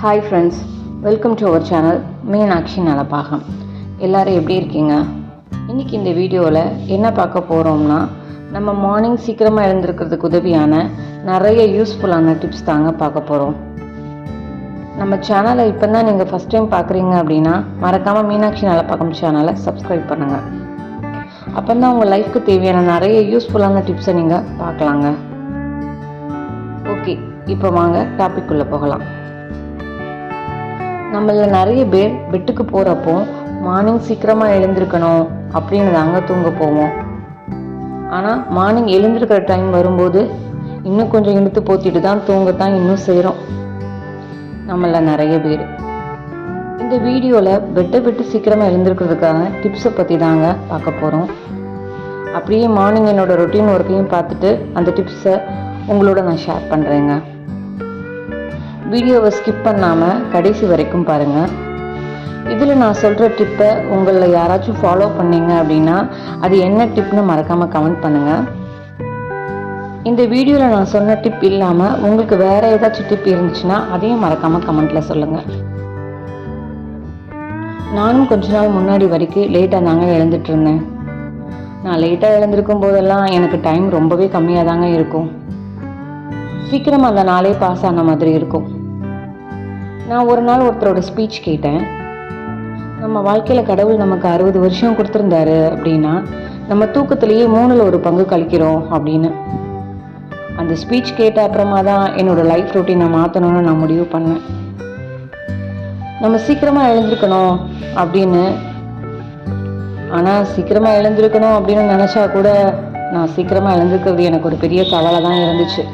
Hi friends welcome to our channel Meenakshi நலப்பாகம் எல்லோரும் எப்படி இருக்கீங்க? இன்றைக்கி இந்த வீடியோவில் என்ன பார்க்க போகிறோம்னா நம்ம மார்னிங் சீக்கிரமாக எழுந்திருக்கிறதுக்கு உதவியான நிறைய யூஸ்ஃபுல்லான டிப்ஸ் தாங்க பார்க்க போகிறோம் நம்ம சேனலை இப்போ தான் நீங்கள் ஃபஸ்ட் டைம் பார்க்குறீங்க அப்படின்னா மறக்காமல் மீனாட்சி நலப்பாக்கம் சேனலை சப்ஸ்கிரைப் பண்ணுங்கள் அப்போ தான் உங்கள் லைஃப்க்கு தேவையான நிறைய யூஸ்ஃபுல்லான டிப்ஸை நீங்கள் பார்க்கலாங்க. ஓகே இப்போ வாங்க டாபிக் உள்ளே போகலாம். நம்மள நிறைய பேர் பெட்டுக்கு போகிறப்போ மார்னிங் சீக்கிரமாக எழுந்திருக்கணும் அப்படின்னு தாங்க தூங்க போவோம். ஆனால் மார்னிங் எழுந்திருக்கிற டைம் வரும்போது இன்னும் கொஞ்சம் இழுத்து போத்திட்டு தான் தூங்கத்தான் இன்னும் செய்கிறோம் நம்மள நிறைய பேர். இந்த வீடியோவில் பெட்டை விட்டு சீக்கிரமாக எழுந்திருக்கிறதுக்காக டிப்ஸை பற்றி தாங்க பார்க்க போகிறோம் அப்படியே மார்னிங் என்னோடய ரொட்டீன் ஒர்க்கையும் பார்த்துட்டு அந்த டிப்ஸை உங்களோட நான் ஷேர் பண்ணுறேங்க வீடியோவை ஸ்கிப் பண்ணாமல் கடைசி வரைக்கும் பாருங்கள் இதில் நான் சொல்கிற டிப்பை உங்களில் யாராச்சும் ஃபாலோ பண்ணீங்க அப்படின்னா அது என்ன டிப்னு மறக்காமல் கமெண்ட் பண்ணுங்கள் இந்த வீடியோவில் நான் சொன்ன டிப் இல்லாமல் உங்களுக்கு வேறு ஏதாச்சும் டிப் இருந்துச்சுன்னா அதையும் மறக்காமல் கமெண்ட்டில் சொல்லுங்கள் நானும் கொஞ்ச நாள் முன்னாடி வரைக்கும் லேட்டாக தாங்க எழுந்துட்டு இருந்தேன். நான் லேட்டாக எழுந்திருக்கும் போதெல்லாம் எனக்கு டைம் ரொம்பவே கம்மியாக தாங்க இருக்கும். சீக்கிரம் அந்த நாளே பாஸ் ஆன மாதிரி இருக்கும். நான் ஒரு நாள் ஒருத்தரோட ஸ்பீச் கேட்டேன். நம்ம வாழ்க்கையில் கடவுள் நமக்கு அறுபது வருஷம் கொடுத்துருந்தாரு அப்படின்னா நம்ம தூக்கத்திலேயே மூணில் ஒரு பங்கு கழிக்கிறோம் அப்படின்னு. அந்த ஸ்பீச் கேட்ட அப்புறமா தான் என்னோடய லைஃப் ரொட்டீனை மாற்றணும்னு நான் முடிவு பண்ணேன். நம்ம சீக்கிரமாக எழுந்திருக்கணும் அப்படின்னு. ஆனால் சீக்கிரமாக எழுந்திருக்கணும் அப்படின்னு நினச்சா கூட நான் சீக்கிரமாக எழுந்திருக்கிறது எனக்கு ஒரு பெரிய கவலை தான் இருந்துச்சு.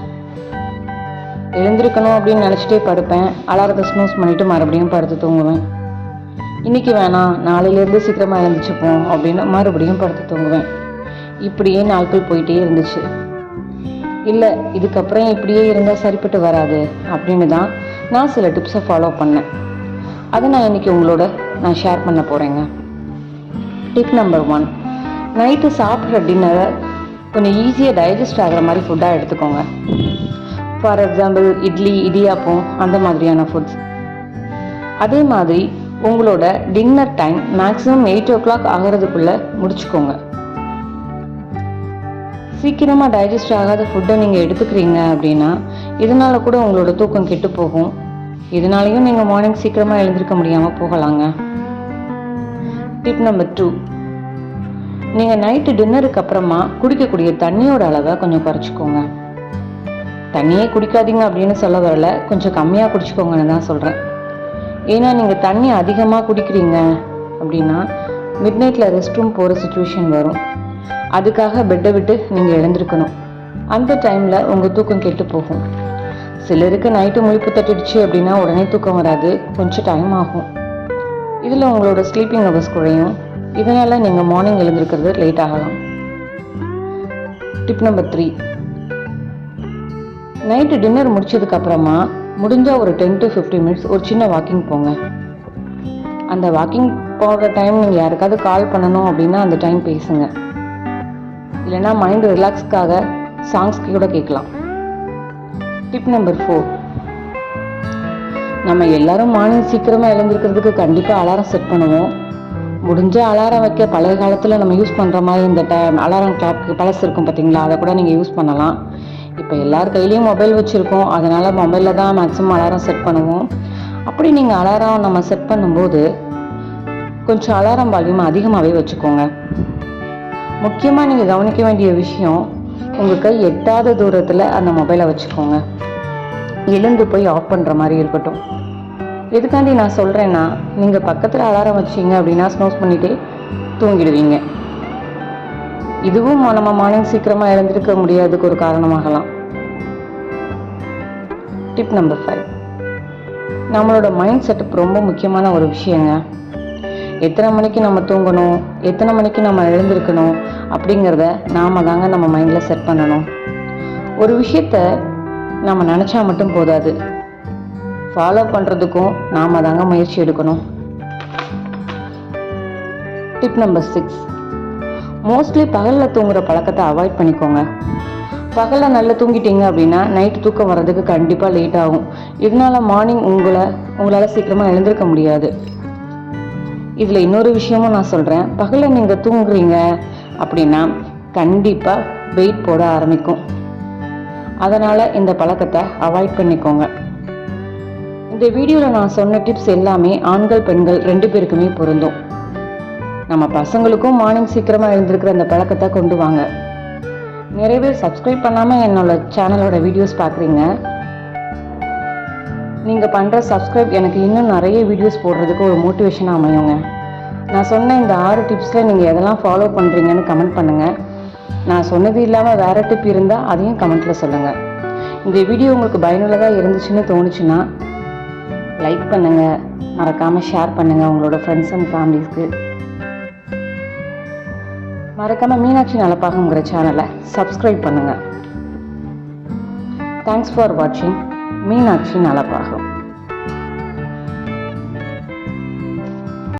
எழுந்திருக்கணும் அப்படின்னு நினச்சிட்டே படுப்பேன். அலாரத்தை ஸ்னூஸ் பண்ணிவிட்டு மறுபடியும் படுத்து தூங்குவேன். இன்றைக்கி வேணாம் நாளையிலேருந்து சீக்கிரமாக எழுந்துச்சுப்போம் அப்படின்னு மறுபடியும் படுத்து தூங்குவேன். இப்படியே நாட்கள் போயிட்டே இருந்துச்சு. இல்லை இதுக்கப்புறம் இப்படியே இருந்தால் சரிப்பட்டு வராது அப்படின்னு தான் நான் சில டிப்ஸை ஃபாலோ பண்ணேன். அதை நான் இன்னைக்கு உங்களோட நான் ஷேர் பண்ண போகிறேங்க டிப் நம்பர் ஒன் நைட்டு சாப்பிட்ற டின்னரை கொஞ்சம் ஈஸியாக டைஜஸ்ட் ஆகிற மாதிரி ஃபுட்டாக எடுத்துக்கோங்க. ஃபார் எக்ஸாம்பிள் இட்லி இடியாப்பம் அந்த மாதிரியான ஃபுட்ஸ் அதே மாதிரி உங்களோட dinner time maximum eight o'clock ஆகிறதுக்குள்ளே முடிச்சுக்கோங்க. சீக்கிரமாக டைஜஸ்ட் ஆகாத ஃபுட்டை நீங்கள் எடுத்துக்கிறீங்க அப்படின்னா இதனால் கூட உங்களோட தூக்கம் கெட்டு போகும். இதனாலையும் நீங்கள் மார்னிங் சீக்கிரமாக எழுந்திருக்க முடியாமல் போகலாங்க. டிப் நம்பர் டூ நீங்கள் நைட்டு டின்னருக்கு அப்புறமா குடிக்கக்கூடிய தண்ணியோட அளவை கொஞ்சம் குறைச்சிக்கோங்க. தண்ணியே குடிக்காதீங்க அப்படின்னு சொல்ல வரல. கொஞ்சம் கம்மியாக குடிச்சிக்கோங்கன்னு தான் சொல்கிறேன் ஏன்னா நீங்கள் தண்ணி அதிகமாக குடிக்கிறீங்க அப்படின்னா மிட் நைட்டில் ரெஸ்ட் ரூம் போகிற சுச்சுவேஷன் வரும். அதுக்காக பெட்டை விட்டு நீங்கள் எழுந்திருக்கணும். அந்த டைமில் உங்கள் தூக்கம் கெட்டு போகும். சிலருக்கு நைட்டு முழிப்பு தட்டிடுச்சு அப்படின்னா உடனே தூக்கம் வராது. கொஞ்சம் டைம் ஆகும். இதில் உங்களோட ஸ்லீப்பிங் ஹவர்ஸ் குறையும். இதனால் நீங்கள் மார்னிங் எழுந்திருக்கிறது லேட் ஆகலாம். Tip number three night dinner முடிச்சதுக்கப்புறமா முடிஞ்சால் ஒரு டென் டு ஃபிஃப்டி மினிட்ஸ் ஒரு சின்ன வாக்கிங் போங்க. அந்த வாக்கிங் போகிற டைம் நீங்கள் யாருக்காவது கால் பண்ணணும் அப்படின்னா அந்த டைம் பேசுங்க. இல்லைன்னா மைண்ட் ரிலாக்ஸ்க்காக சாங்ஸ் கூட கேட்கலாம். டிப் நம்பர் ஃபோர் நம்ம எல்லாரும் மார்னிங் சீக்கிரமாக எழுந்திருக்கிறதுக்கு கண்டிப்பாக அலாரம் செட் பண்ணுவோம். முடிஞ்ச அலாரம் வைக்க பழைய காலத்தில் நம்ம யூஸ் பண்ணுற மாதிரி இந்த டைம் அலாரம் கிளாக் பழசு இருக்கும் பார்த்தீங்களா அதை கூட நீங்கள் யூஸ் பண்ணலாம். இப்போ எல்லார் கையிலையும் மொபைல் வச்சுருக்கோம். அதனால் மொபைலில் தான் மேக்ஸிமம் அலாரம் செட் பண்ணுவோம். அப்படி நீங்கள் அலாரம் நம்ம செட் பண்ணும்போது கொஞ்சம் அலாரம் வால்யூம் அதிகமாகவே வச்சுக்கோங்க. முக்கியமாக நீங்கள் கவனிக்க வேண்டிய விஷயம் உங்கள் கை எட்டாத தூரத்தில் அந்த மொபைலை வச்சுக்கோங்க. எழுந்து போய் ஆஃப் பண்ணுற மாதிரி இருக்கட்டும். எதுக்காண்டி நான் சொல்கிறேன்னா நீங்கள் பக்கத்தில் அலாரம் வச்சீங்க அப்படின்னா ஸ்னோஸ் பண்ணிகிட்டே தூங்கிடுவீங்க. இதுவும் நம்ம மார்னிங் சீக்கிரமாக எழுந்திருக்க முடியாததுக்கு ஒரு காரணமாகலாம். டிப் நம்பர் ஃபைவ் நம்மளோட மைண்ட் செட்டப் ரொம்ப முக்கியமான ஒரு விஷயங்க. எத்தனை மணிக்கு நம்ம தூங்கணும் எத்தனை மணிக்கு நம்ம எழுந்திருக்கணும் அப்படிங்கிறத நாம தாங்க நம்ம மைண்டில் செட் பண்ணணும். ஒரு விஷயத்த நம்ம நினச்சா மட்டும் போதாது. ஃபாலோ பண்ணுறதுக்கும் நாம தாங்க முயற்சி எடுக்கணும். டிப் நம்பர் சிக்ஸ் மோஸ்ட்லி பகலில் தூங்குற பழக்கத்தை அவாய்ட் பண்ணிக்கோங்க. பகலில் நல்லா தூங்கிட்டீங்க அப்படின்னா நைட்டு தூக்கம் வர்றதுக்கு கண்டிப்பாக லேட் ஆகும். இதனால் மார்னிங் உங்களை உங்களால் சீக்கிரமாக எழுந்திருக்க முடியாது. இதில் இன்னொரு விஷயமும் நான் சொல்கிறேன் பகலில் நீங்கள் தூங்குறீங்க அப்படின்னா கண்டிப்பாக வெயிட் போட ஆரம்பிக்கும். அதனால் இந்த பழக்கத்தை அவாய்ட் பண்ணிக்கோங்க. இந்த வீடியோவில் நான் சொன்ன டிப்ஸ் எல்லாமே ஆண்கள் பெண்கள் ரெண்டு பேருக்குமே பொருந்தும். நம்ம பசங்களுக்கும் மார்னிங் சீக்கிரமாக எழுந்திருக்கிற அந்த பழக்கத்தை கொண்டு வாங்க. நிறைய பேர் சப்ஸ்கிரைப் பண்ணாமல் என்னோட சேனலோட வீடியோஸ் பார்க்குறீங்க. நீங்கள் பண்ணுற சப்ஸ்கிரைப் எனக்கு இன்னும் நிறைய வீடியோஸ் போடுறதுக்கு ஒரு மோட்டிவேஷனாக அமையுங்க. நான் சொன்ன இந்த ஆறு டிப்ஸில் நீங்கள் எதெல்லாம் ஃபாலோ பண்ணுறீங்கன்னு கமெண்ட் பண்ணுங்கள் நான் சொன்னது இல்லாமல் வேறு டிப் இருந்தால் அதையும் கமெண்ட்டில் சொல்லுங்கள் இந்த வீடியோ உங்களுக்கு பயனுள்ளதாக இருந்துச்சுன்னு தோணுச்சுன்னா லைக் பண்ணுங்கள் மறக்காமல் ஷேர் பண்ணுங்கள் உங்களோட ஃப்ரெண்ட்ஸ் அண்ட் ஃபேமிலிஸ்க்கு மறக்காமல் மீனாட்சி நலப்பாகங்கிற சேனலை சப்ஸ்கிரைப் பண்ணுங்கள் தேங்க்ஸ் ஃபார் வாட்சிங் மீனாட்சி நலப்பாகம்.